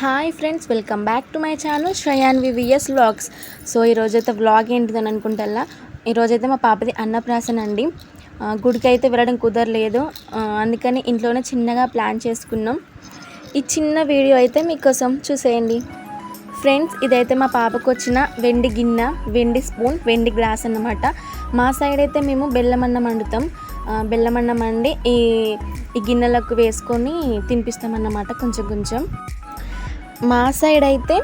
Hi friends welcome back to my channel Shrayan VVS vlogs. So ఈరోజైతే vlog ఏంటిదని అనుకుంటా ఈరోజైతే మా పాపది అన్నప్రాసన అండి. గుడికి అయితే వెళ్ళడం కుదరలేదు. అందుకని ఇంట్లోనే చిన్నగా ప్లాన్ చేసుకున్నాం. ఈ చిన్న వీడియో అయితే మీకోసం చూసేయండి. ఫ్రెండ్స్ ఇదైతే మా పాపకు వచ్చిన వెండి గిన్నె వెండి స్పూన్ వెండి గ్లాస్ అన్నమాట. మా సైడ్ అయితే మేము బెల్లం అన్నం వండుతాం. బెల్లమన్నం బెల్లం అన్నం వండి ఈ ఈ గిన్నెలకు వేసుకొని తినిపిస్తామన్నమాట కొంచెం కొంచెం. మా సైడ్ అయితే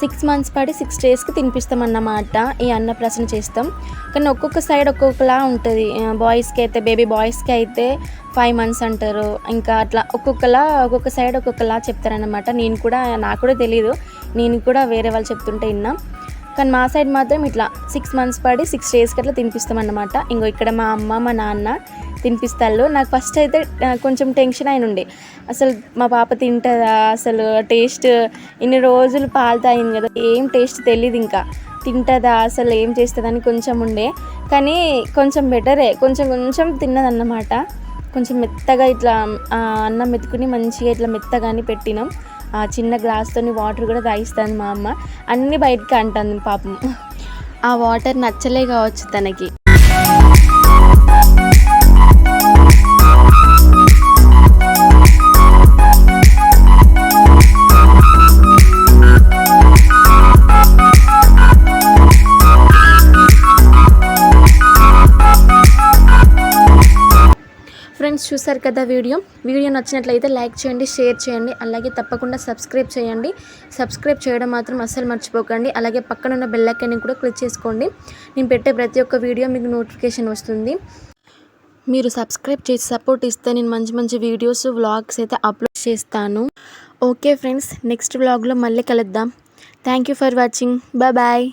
సిక్స్ మంత్స్ పడి సిక్స్ డేస్కి తినిపిస్తామన్నమాట. ఈ అన్నప్రాసన చేస్తాం. కానీ ఒక్కొక్క సైడ్ ఒక్కొక్కలా ఉంటుంది. బాయ్స్కి అయితే బేబీ బాయ్స్కి అయితే ఫైవ్ మంత్స్ అంటారు. ఇంకా అట్లా ఒక్కొక్కలా ఒక్కొక్క సైడ్ ఒక్కొక్కలా చెప్తారన్నమాట. నేను కూడా నాకు కూడా తెలియదు నేను కూడా వేరే వాళ్ళు చెప్తుంటే విన్నా. కానీ మా సైడ్ మాత్రం ఇట్లా సిక్స్ మంత్స్ పడి సిక్స్ డేస్కి అట్లా తినిపిస్తామన్నమాట. ఇంకో ఇక్కడ మా అమ్మ మా నాన్న తినిపిస్తారు నాకు ఫస్ట్ అయితే కొంచెం టెన్షన్ అయిన ఉండే అసలు మా పాప తింటుందా? అసలు టేస్ట్ ఇన్ని రోజులు పాలు తాగింది కదా ఏం టేస్ట్ తెలియదు ఇంకా. తింటుందా? అసలు ఏం చేస్తుందని కొంచెం ఉండే. కానీ కొంచెం బెటరే కొంచెం కొంచెం తిన్నదన్నమాట. కొంచెం మెత్తగా ఇట్లా అన్నం మెత్తుకుని మంచిగా ఇట్లా మెత్తగాని పెట్టినాం. ఆ చిన్న గ్లాస్తోని వాటర్ కూడా తాగిస్తుంది మా అమ్మ. అన్నీ బయటకి అంటుంది పాపం. ఆ వాటర్ నచ్చలే కావచ్చు తనకి. ఫ్రెండ్స్ చూసారు కదా వీడియో? వీడియో నచ్చినట్లయితే లైక్ చేయండి షేర్ చేయండి అలాగే తప్పకుండా సబ్స్క్రైబ్ చేయండి. సబ్స్క్రైబ్ చేయడం మాత్రం అస్సలు మర్చిపోకండి. అలాగే పక్కన ఉన్న బెల్లకెన్ని కూడా క్లిక్ చేసుకోండి. నేను పెట్టే ప్రతి ఒక్క వీడియో మీకు నోటిఫికేషన్ వస్తుంది. మీరు సబ్స్క్రైబ్ చేసి సపోర్ట్ ఇస్తే నేను మంచి మంచి వీడియోస్ వ్లాగ్స్ అయితే అప్లోడ్ చేస్తాను. ఓకే ఫ్రెండ్స్ నెక్స్ట్ వ్లాగ్లో మళ్ళీ కలుద్దాం. Thank you for watching bye